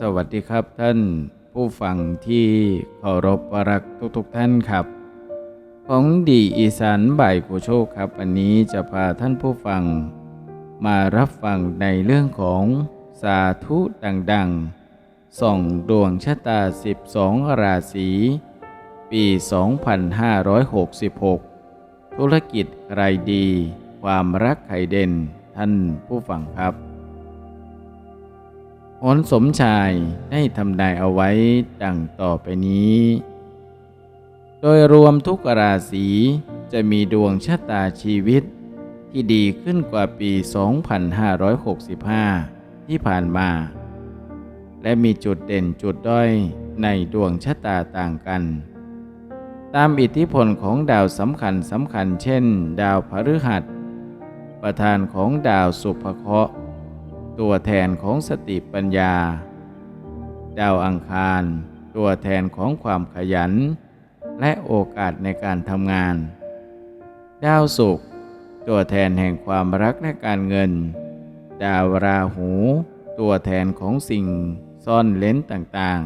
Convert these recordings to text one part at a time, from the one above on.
สวัสดีครับท่านผู้ฟังที่เคารพรักทุกๆทท่านครับ ของดีอีสานบ่ายผู้โชคครับ วันนี้จะพาท่านผู้ฟัง มารับฟังในเรื่องของสาธุดังๆ ส่องดวงชะตา 12 ราศีปี 2566 ธุรกิจรายดี ความรักไข่เด่นท่านผู้ฟังครับ หนสมชายได้ทำนายเอาไว้ดังต่อไปนี้ โดยรวมทุกราศีจะมีดวงชะตาชีวิต ที่ดีขึ้นกว่าปี 2565 ที่ผ่านมา และมีจุดเด่นจุดด้อยในดวงชะตาต่างกัน ตามอิทธิพลของดาวสำคัญสำคัญเช่น ดาวพฤหัส ประธานของดาวสุภเคราะห์ ตัวแทนของสติปัญญา ดาวอังคาร ตัวแทนของความขยัน และโอกาสในการทำงาน ดาวศุกร์ตัวแทนแห่งความรักและการเงิน ดาวราหู ตัวแทนของสิ่งซ่อนเล้นต่าง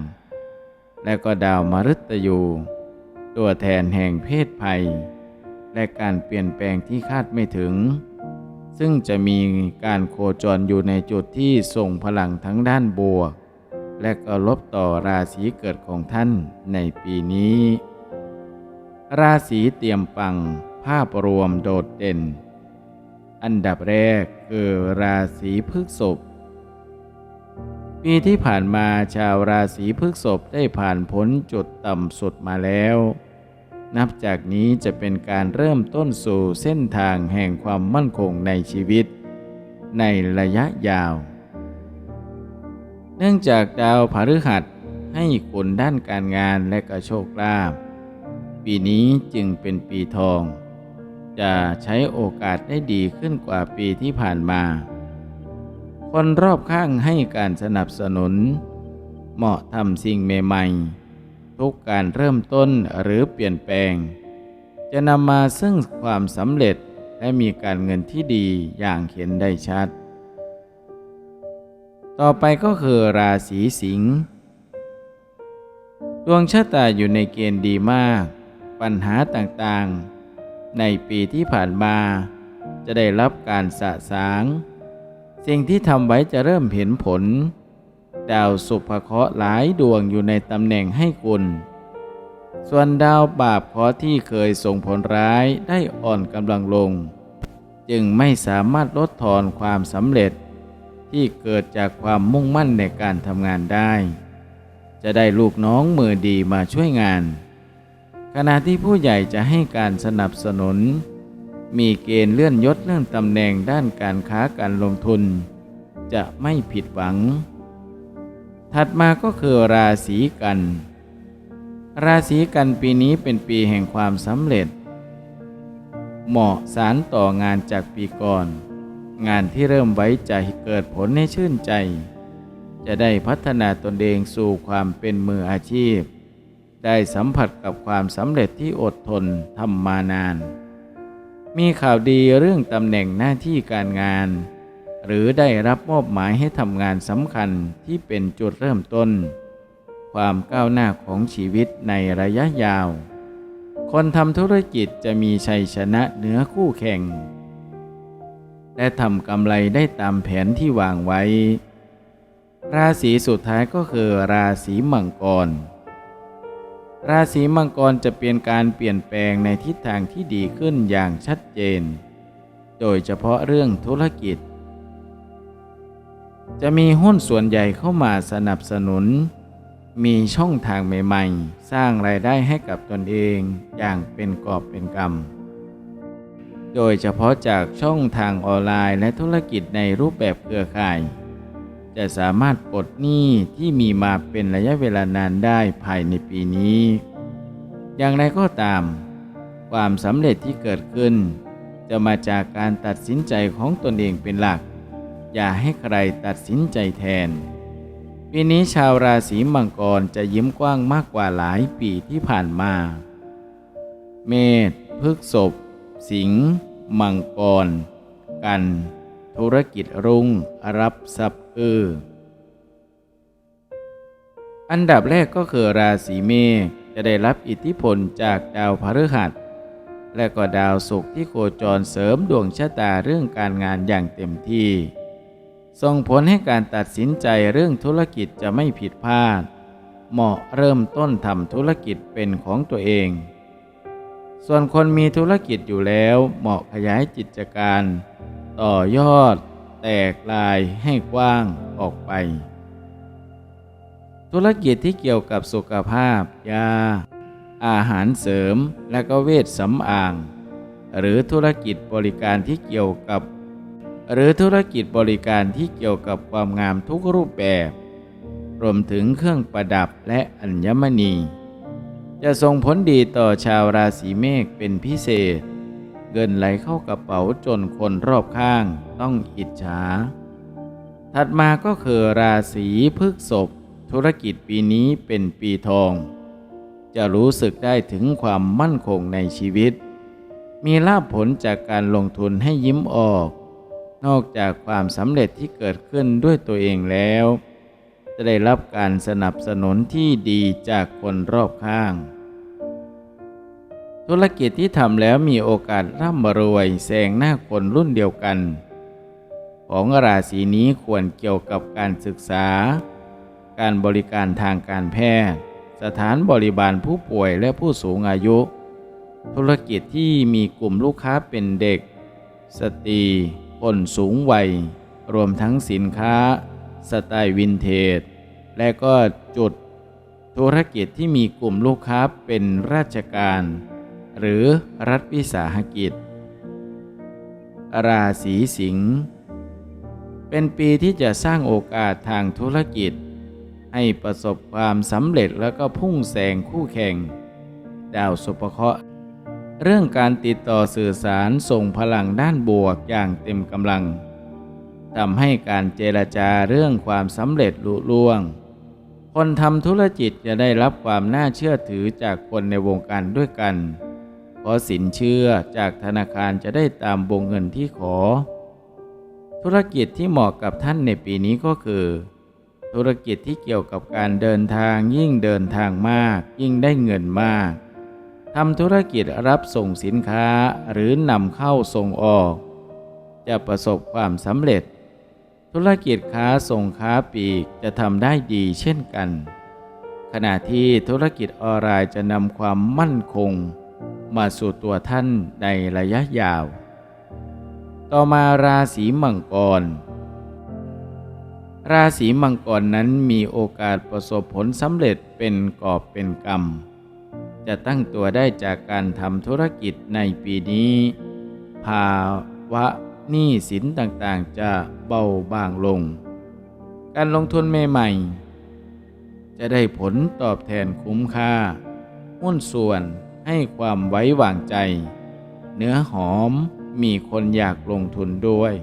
ๆ และก็ดาวมฤตยู ตัวแทนแห่งเพศภัย และการเปลี่ยนแปลงที่คาดไม่ถึง ซึ่งจะมีการโคจรอยู่ในจุดที่ส่งพลังทั้งด้านบวก และก็ลบต่อราศีเกิดของท่านในปีนี้ ราศีเตรียมปัง ภาพรวมโดดเด่น อันดับแรกคือราศีพฤษภปีที่ผ่านมาชาวราศีพฤษภได้ผ่านพ้นจุดต่ำสุดมาแล้ว นับจากนี้จะเป็นการเริ่มต้นสู่เส้นทางแห่งความมั่นคงในชีวิต ในระยะยาว เนื่องจากดาวพฤหัสให้คุณด้านการงานและกระโชคลาภปีนี้จึงเป็นปีทอง จะใช้โอกาสได้ดีขึ้นกว่าปีที่ผ่านมา คนรอบข้างให้การสนับสนุน เหมาะทำสิ่งใหม่ๆ ทุกการเริ่มต้นหรือเปลี่ยนแปลง จะนำมาซึ่งความสำเร็จและมีการเงินที่ดีอย่างเห็นได้ชัด ต่อไปก็คือราศีสิงห์ดวงชะตาอยู่ในเกณฑ์ดีมาก ปัญหาต่างๆ ในปีที่ผ่านมา จะได้รับการสะสาง สิ่งที่ทำไว้จะเริ่มเห็นผล ดาวสุภเคราะห์หลายดวงอยู่ในตำแหน่งให้คุณ ส่วนดาวบาปเคราะห์ที่เคยส่งผลร้ายได้อ่อนกำลังลง จึงไม่สามารถลดทอนความสำเร็จ ที่เกิดจากความมุ่งมั่นในการทำงานได้ จะได้ลูกน้องมือดีมาช่วยงาน ขณะที่ผู้ใหญ่จะให้การสนับสนุน มีเกณฑ์เลื่อนยศเลื่อนตำแหน่งด้านการค้าการลงทุน จะไม่ผิดหวัง ถัดมาก็คือราศีกัน ราศีกันปีนี้เป็นปีแห่งความสำเร็จ เหมาะสารต่องานจากปีก่อน งานที่เริ่มไว้ใจเกิดผลให้ชื่นใจ จะได้พัฒนาตนเองสู่ความเป็นมืออาชีพ ได้สัมผัสกับความสำเร็จที่อดทนทำมานาน มีข่าวดีเรื่องตำแหน่งหน้าที่การงาน หรือได้รับมอบหมายให้ทำงานสำคัญที่เป็นจุดเริ่มต้น ความก้าวหน้าของชีวิตในระยะยาว คนทำธุรกิจจะมีชัยชนะเหนือคู่แข่ง และทำกำไรได้ตามแผนที่วางไว้ ราศีสุดท้ายก็คือราศีมังกร ราศีมังกรจะเป็นการเปลี่ยนแปลงในทิศทางที่ดีขึ้นอย่างชัดเจน โดยเฉพาะเรื่องธุรกิจ จะมีหุ้นส่วนใหญ่เข้ามาสนับสนุน มีช่องทางใหม่ๆ สร้างรายได้ให้กับตนเองอย่างเป็นกอบเป็นกำ โดยเฉพาะจากช่องทางออนไลน์และธุรกิจในรูปแบบเครือข่าย จะสามารถปลดหนี้ที่มีมาเป็นระยะเวลานานได้ภายในปีนี้ อย่างไรก็ตาม ความสำเร็จที่เกิดขึ้น จะมาจากการตัดสินใจของตนเองเป็นหลัก อย่าให้ใครตัดสินใจแทน ปีนี้ชาวราศีมังกรจะยิ้มกว้างมากกว่าหลายปีที่ผ่านมา เมษพฤกษบสิงห์มังกร กัน ธุรกิจรุ่งรับทรัพย์เอออันดับแรกก็คือราศีเมษจะได้รับอิทธิพลจากดาวพฤหัส และก็ดาวศุกร์ที่โคจรเสริมดวงชะตาเรื่องการงานอย่างเต็มที่ ส่งผลให้การตัดสินใจเรื่องธุรกิจจะไม่ผิดพลาด เหมาะเริ่มต้นทำธุรกิจเป็นของตัวเอง ส่วนคนมีธุรกิจอยู่แล้วเหมาะขยายกิจการ ต่อยอด แตกลายให้กว้างออกไป ธุรกิจที่เกี่ยวกับสุขภาพ ยา อาหารเสริมและก็เวชสำอาง หรือธุรกิจบริการที่เกี่ยวกับ หรือธุรกิจบริการที่เกี่ยวกับความงามทุกรูปแบบ รวมถึงเครื่องประดับและอัญมณี จะส่งผลดีต่อชาวราศีเมษเป็นพิเศษ เงินไหลเข้ากระเป๋าจนคนรอบข้างต้องอิจฉา ถัดมาก็คือราศีพฤษภธุรกิจปีนี้เป็นปีทอง จะรู้สึกได้ถึงความมั่นคงในชีวิต มีลาภผลจากการลงทุนให้ยิ้มออก นอกจากความสำเร็จที่เกิดขึ้นด้วยตัวเองแล้ว จะได้รับการสนับสนุนที่ดีจากคนรอบข้าง ธุรกิจที่ทำแล้วมีโอกาสร่ำรวยแซงหน้าคนรุ่นเดียวกัน ของราศีนี้ควรเกี่ยวกับการศึกษา การบริการทางการแพทย์ สถานบริบาลผู้ป่วยและผู้สูงอายุ ธุรกิจที่มีกลุ่มลูกค้าเป็นเด็ก สตรี คนสูงวัย รวมทั้งสินค้า สไตล์วินเทจ และก็จุดธุรกิจที่มีกลุ่มลูกค้าเป็นราชการ หรือรัฐวิสาหกิจ ราศีสิงห์เป็นปีที่จะสร้างโอกาสทางธุรกิจ ให้ประสบความสำเร็จแล้วก็พุ่งแซงคู่แข่ง ดาวสุภเคราะห์ เรื่องการติดต่อสื่อสารส่งพลังด้านบวกอย่างเต็มกำลังทำให้การเจรจาเรื่องความสำเร็จลุล่วง คนทำธุรกิจจะได้รับความน่าเชื่อถือจากคนในวงการด้วยกัน เพราะสินเชื่อจากธนาคารจะได้ตามวงเงินที่ขอ ธุรกิจที่เหมาะกับท่านในปีนี้ก็คือ ธุรกิจที่เกี่ยวกับการเดินทางยิ่งเดินทางมาก ยิ่งได้เงินมาก ทำธุรกิจรับส่งสินค้าหรือนำเข้าส่งออก จะประสบความสำเร็จ ธุรกิจค้าส่งค้าปลีกจะทำได้ดีเช่นกัน ขณะที่ธุรกิจออนไลน์จะนำความมั่นคง มาสู่ตัวท่านในระยะยาว ต่อมาราศีมังกร ราศีมังกรนั้นมีโอกาสประสบผลสำเร็จเป็นกอบเป็นกรรม จะตั้งตัวได้จากการทำธุรกิจในปีนี้ ภาวะหนี้สินต่างๆ จะเบาบางลง การลงทุนใหม่ๆ จะได้ผลตอบแทนคุ้มค่า หุ้นส่วนให้ความไว้วางใจ เนื้อหอมมีคนอยากลงทุนด้วย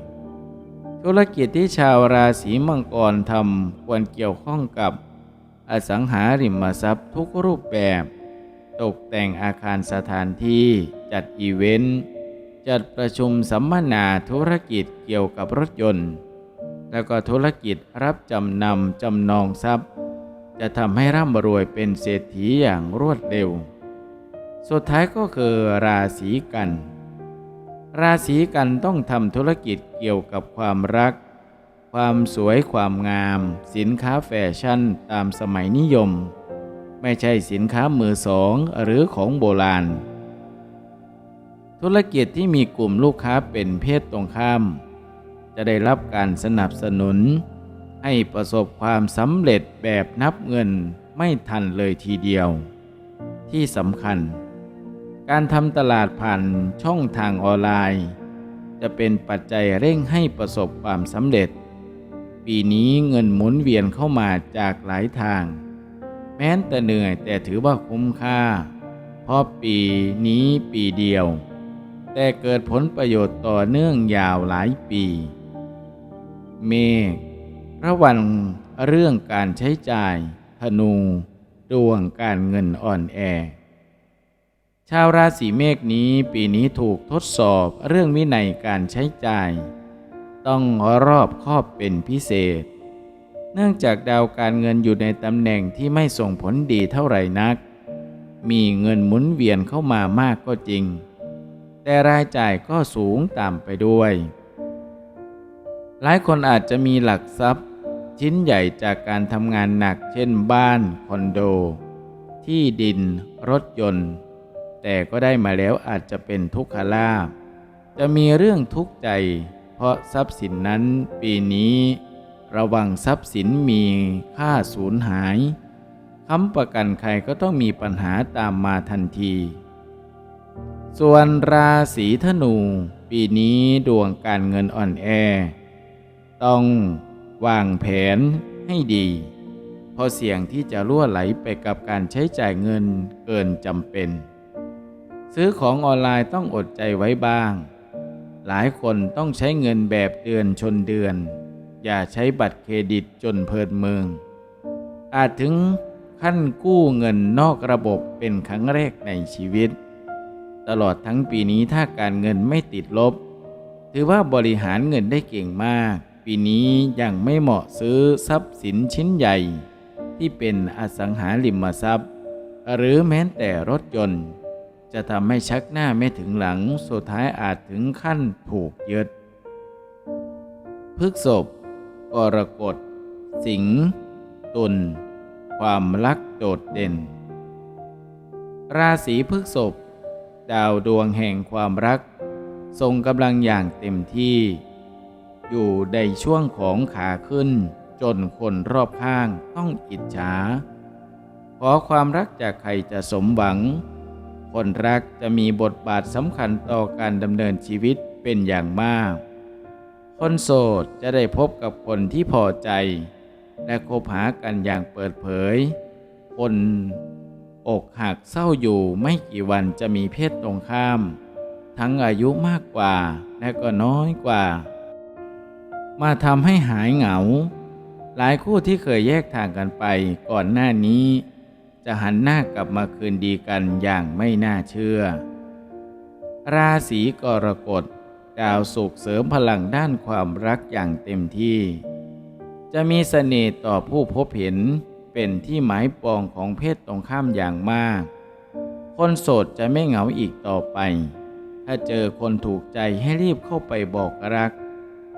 ธุรกิจที่ชาวราศีมังกรทำควรเกี่ยวข้องกับอสังหาริมทรัพย์ทุกรูปแบบ ตกแต่งอาคารสถานที่จัดอีเวนต์จัดประชุมสัมมนาธุรกิจเกี่ยวกับรถยนต์ แล้วก็ธุรกิจรับจำนำจำนองทรัพย์ จะทำให้ร่ำรวยเป็นเศรษฐีอย่างรวดเร็ว สุดท้ายก็คือราศีกัน ราศีกันต้องทำธุรกิจเกี่ยวกับความรัก ความสวยความงาม สินค้าแฟชั่นตามสมัยนิยม ไม่ใช่สินค้ามือสองหรือของโบราณ ธุรกิจที่มีกลุ่มลูกค้าเป็นเพศตรงข้าม จะได้รับการสนับสนุน ให้ประสบความสำเร็จแบบนับเงินไม่ทันเลยทีเดียว ที่สำคัญ การทำตลาดผ่านช่องทางออนไลน์ จะเป็นปัจจัยเร่งให้ประสบความสำเร็จ ปีนี้เงินหมุนเวียนเข้ามาจากหลายทาง แม้นแต่เหนื่อยแต่ถือว่าคุ้มค่า เพราะปีนี้ปีเดียว แต่เกิดผลประโยชน์ต่อเนื่องยาวหลายปี เมฆระวังเรื่องการใช้จ่าย ธนูดวงการเงินอ่อนแอ ชาวราศีเมษนี้ปีนี้ถูกทดสอบเรื่องวินัยการใช้จ่าย ต้องรอบคอบเป็นพิเศษ เนื่องจากดาวการเงินอยู่ในตำแหน่งที่ไม่ส่งผลดีเท่าไหร่นัก มีเงินหมุนเวียนเข้ามามากก็จริง แต่รายจ่ายก็สูงตามไปด้วย หลายคนอาจจะมีหลักทรัพย์ ชิ้นใหญ่จากการทำงานหนักเช่นบ้าน คอนโด ที่ดิน รถยนต์ แต่ก็ได้มาแล้วอาจจะเป็นทุกขลาภจะมีเรื่องทุกข์ใจ เพราะทรัพย์สินนั้นปีนี้ ระวังทรัพย์สินมีค่าสูญหาย ค้ำประกันใครก็ต้องมีปัญหาตามมาทันที ส่วนราศีธนู ปีนี้ดวงการเงินอ่อนแอ ต้องวางแผนให้ดี เพราะเสี่ยงที่จะล่วไหลไปกับการใช้จ่ายเงินเกินจำเป็น ซื้อของออนไลน์ต้องอดใจไว้บ้าง หลายคนต้องใช้เงินแบบเดือนชนเดือน อย่าใช้บัตรเครดิตจนเพลินเมือง อาจถึงขั้นกู้เงินนอกระบบเป็นครั้งแรกในชีวิต ตลอดทั้งปีนี้ถ้าการเงินไม่ติดลบ ถือว่าบริหารเงินได้เก่งมาก ปีนี้ยังไม่เหมาะซื้อทรัพย์สินชิ้นใหญ่ ที่เป็นอสังหาริมทรัพย์ หรือแม้แต่รถยนต์ จะทำให้ชักหน้าไม่ถึงหลังสุดท้ายอาจถึงขั้นถูกยึดพฤกษบ รกฎ สิงตุลความรักโดดเด่น ราศีพฤษบดาวดวงแห่งความรัก ทรงกำลังอย่างเต็มที่ อยู่ในช่วงของขาขึ้น จนคนรอบข้างต้องอิจฉา ขอความรักจากใครจะสมหวัง คนรักจะมีบทบาทสำคัญต่อการดำเนินชีวิตเป็นอย่างมาก คนโสดจะได้พบกับคนที่พอใจ และคบหากันอย่างเปิดเผย คนอกหักเศร้าอยู่ไม่กี่วันจะมีเพศตรงข้าม ทั้งอายุมากกว่าและก็น้อยกว่า มาทำให้หายเหงา หลายคู่ที่เคยแยกทางกันไปก่อนหน้านี้ จะหันหน้ากลับมาคืนดีกันอย่างไม่น่าเชื่อ ราศีกรกฎ ดาวสุขเสริมพลังด้านความรักอย่างเต็มที่ จะมีเสน่ห์ต่อผู้พบเห็นเป็นที่หมายปองของเพศตรงข้ามอย่างมาก คนโสดจะไม่เหงาอีกต่อไป ถ้าเจอคนถูกใจให้รีบเข้าไปบอกรัก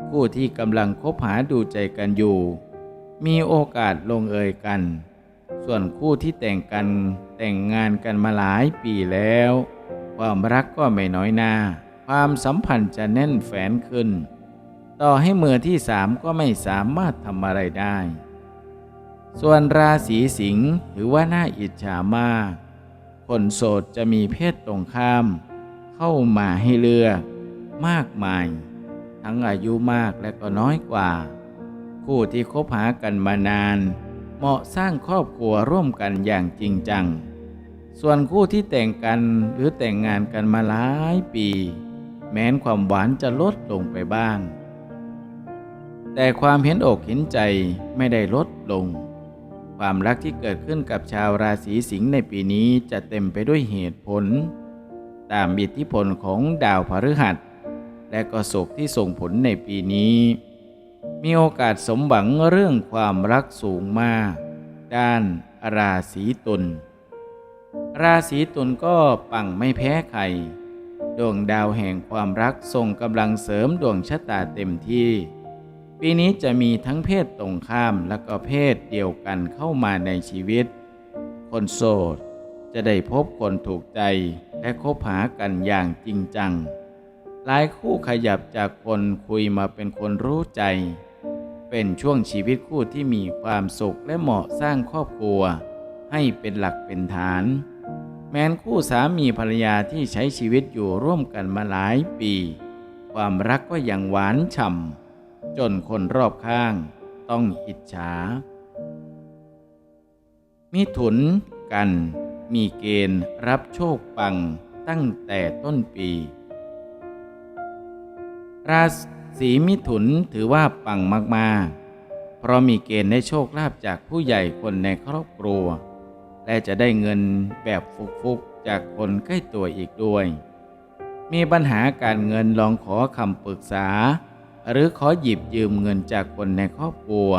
ผู้ที่กำลังคบหาดูใจกันอยู่ มีโอกาสลงเอยกัน ส่วนคู่ที่แต่งกันแต่งงานกันมาหลายปีแล้ว ความรักก็ไม่น้อยหน้า ความสัมพันธ์จะแน่นแฟนขึ้น ต่อให้มือที่สามก็ไม่สามารถทำอะไรได้ ส่วนราศีสิงห์ถือว่าน่าอิจฉามาก คนโสดจะมีเพศตรงข้าม เข้ามาให้เลือก มากมาย ทั้งอายุมากและก็น้อยกว่า คู่ที่คบหากันมานาน เหมาะสร้างครอบครัวร่วมกันอย่างจริงจังส่วนคู่ที่แต่งกันหรือแต่งงานกันมาหลายปี ม้นความหวานจะลดลงไปบ้าง แต่ความเห็นอกเห็นใจไม่ได้ลดลง ความรักที่เกิดขึ้นกับชาวราศีสิงห์ในปีนี้จะเต็มไปด้วยเหตุผล ตามอิทธิพลของดาวพฤหัส และก็ศกที่ส่งผลในปีนี้ มีโอกาสสมหวังเรื่องความรักสูงมาก ด้านราศีตุลราศีตุลก็ปังไม่แพ้ใคร ดวงดาวแห่งความรักส่งกำลังเสริมดวงชะตาเต็มที่ ปีนี้จะมีทั้งเพศตรงข้ามและก็เพศเดียวกันเข้ามาในชีวิต คนโสดจะได้พบคนถูกใจและคบหากันอย่างจริงจัง หลายคู่ขยับจากคนคุยมาเป็นคนรู้ใจ เป็นช่วงชีวิตคู่ที่มีความสุขและเหมาะสร้างครอบครัว ให้เป็นหลักเป็นฐาน ม้นคู่สามีภรรยาที่ใช้ชีวิตอยู่ร่วมกันมาหลายปี ความรักก็ยังหวานฉ่ำจนคนรอบข้างต้องอิจฉา มิถุนกันมีเกณฑ์รับโชคปังตั้งแต่ต้นปี ราศีมิถุนถือว่าปังมากๆ เพราะมีเกณฑ์ได้โชคลาภจากผู้ใหญ่คนในครอบครัว และจะได้เงินแบบฟุกๆจากคนใกล้ตัวอีกด้วย มีปัญหาการเงินลองขอคำปรึกษา หรือขอหยิบยืมเงินจากคนในครอบครัว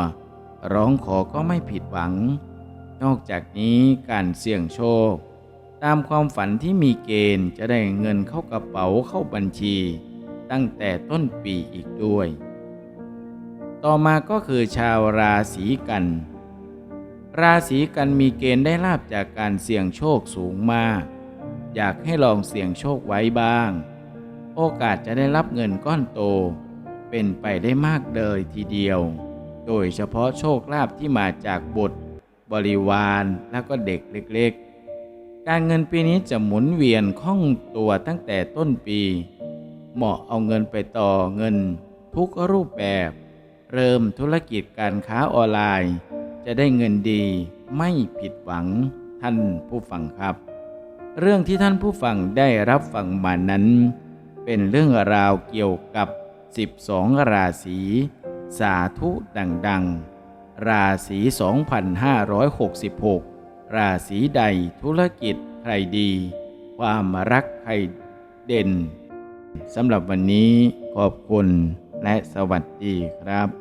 ร้องขอก็ไม่ผิดหวัง นอกจากนี้การเสี่ยงโชค ตามความฝันที่มีเกณฑ์จะได้เงินเข้ากระเป๋าเข้าบัญชี ตั้งแต่ต้นปีอีกด้วย ต่อมาก็คือชาวราศีกัน ราศีกันมีเกณฑ์ได้ลาบจากการเสี่ยงโชคสูงมาก อยากให้ลองเสี่ยงโชคไว้บ้าง โอกาสจะได้รับเงินก้อนโต เป็นไปได้มากเลยทีเดียว โดยเฉพาะโชคลาภที่มาจากบุตรบริวารและก็เด็กเล็กๆ การเงินปีนี้จะหมุนเวียนคล่องตัวตั้งแต่ต้นปี เหมาะเอาเงินไปต่อเงิน ทุกรูปแบบ เริ่มธุรกิจการค้าออนไลน์ จะได้เงินดีไม่ผิดหวังท่านผู้ฟังครับ เรื่องที่ท่านผู้ฟังได้รับฟังมานั้น เป็นเรื่องราวเกี่ยวกับ 12 ราศีสาธุดังๆ ราศี 2566 ราศีใดธุรกิจใครดี ความรักใครเด่นสำหรับวันนี้ขอบคุณและสวัสดีครับ